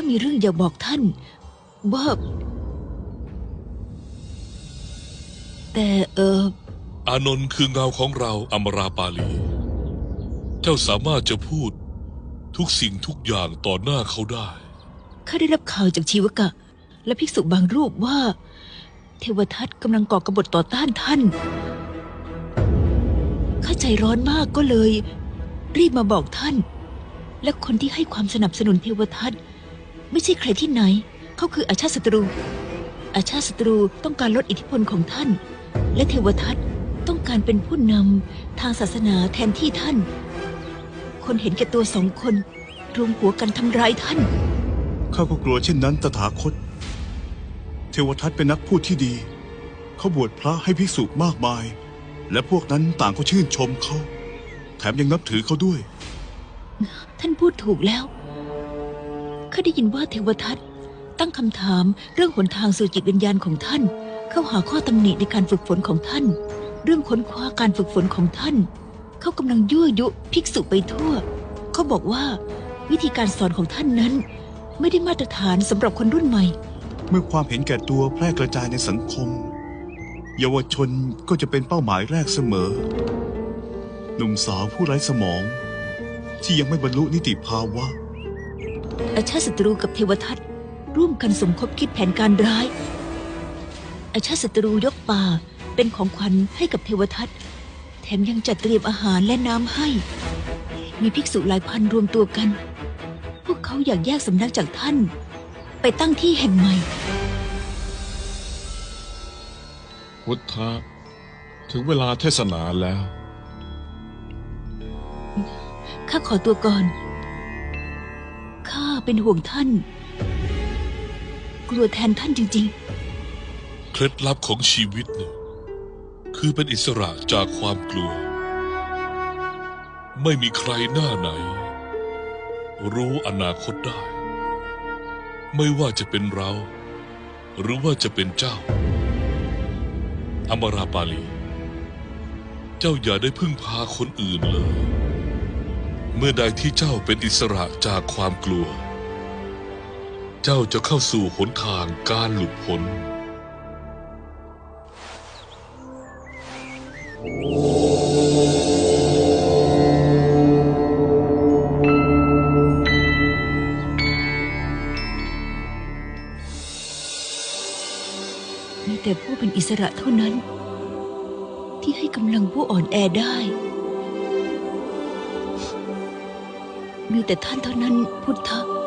ข้ามีเรื่องอยากบอกท่านว่าแต่เอออานนท์คือเงาของเราอมราปาลี เจ้าสามารถจะพูดทุกสิ่งทุกอย่างต่อหน้าเขาได้ ข้าได้รับข่าวจากชีวกะ และภิกษุบางรูปว่า เทวทัตกำลังก่อกบฏต่อต้านท่าน ข้าใจร้อนมากก็เลย รีบมาบอกท่าน และคนที่ให้ความสนับสนุนเทวทัต ไม่ใช่ใครที่ไหน เขาคืออาชาติศัตรู อาชาติศัตรูต้องการลดอิทธิพลของท่าน และเทวทัตต้องการเป็นผู้นำทางศาสนาแทนที่ท่าน คนเห็นแก่ตัวสองคน รวมหัวกันทำร้ายท่าน ข้าก็กลัวเช่นนั้นตถาคต เทวทัตเป็นนักพูดที่ดี เขาบวชพระให้ภิกษุมากมาย และพวกนั้นต่างก็ชื่นชมเขา แถมยังนับถือเขาด้วย ท่านพูดถูกแล้ว ข้าได้ยินว่าเทวทัตตั้งคำถามเรื่องหนทางสู่จิตวิญญาณของท่าน เข้าหาข้อตำหนิในการฝึกฝนของท่าน เรื่องค้นคว้าการฝึกฝนของท่าน เขากำลังยั่วยุภิกษุไปทั่ว เขาบอกว่า วิธีการสอนของท่านนั้น ไม่ได้มาตรฐานสำหรับคนรุ่นใหม่ เมื่อความเห็นแก่ตัวแพร่กระจายในสังคม เยาวชนก็จะเป็นเป้าหมายแรกเสมอ หนุ่มสาวผู้ไร้สมอง ที่ยังไม่บรรลุนิติภาวะ อาชาติศัตรูกับเทวทัตร่วมกันสมคบคิดแผนการร้าย อาชาติศัตรูยกป่าเป็นของขวัญให้กับเทวทัตแถมยังจัดเตรียมอาหารและน้ำให้ มีภิกษุหลายพันรวมตัวกัน พวกเขาอยากแยกสำนักจากท่าน ไปตั้งที่แห่งใหม่ พุทธะถึงเวลาเทศนาแล้ว ข้าขอตัวก่อนข้า เป็นห่วงท่าน กลัวแทนท่านจริง ๆ เคล็ดลับของชีวิตเนี่ยคือเป็นอิสระจากความกลัว ไม่มีใครหน้าไหน รู้อนาคตได้ ไม่ว่าจะเป็นเรา หรือว่าจะเป็นเจ้า อมราปาลี เจ้าอย่าได้พึ่งพาคนอื่นเลย เมื่อใดที่เจ้าเป็นอิสระจากความกลัว เจ้าจะเข้าสู่หนทางการหลุดพ้นมีแต่ผู้เป็นอิสระเท่านั้น ที่ให้กำลังผู้อ่อนแอได้ มีแต่ท่านเท่านั้นพุทธะ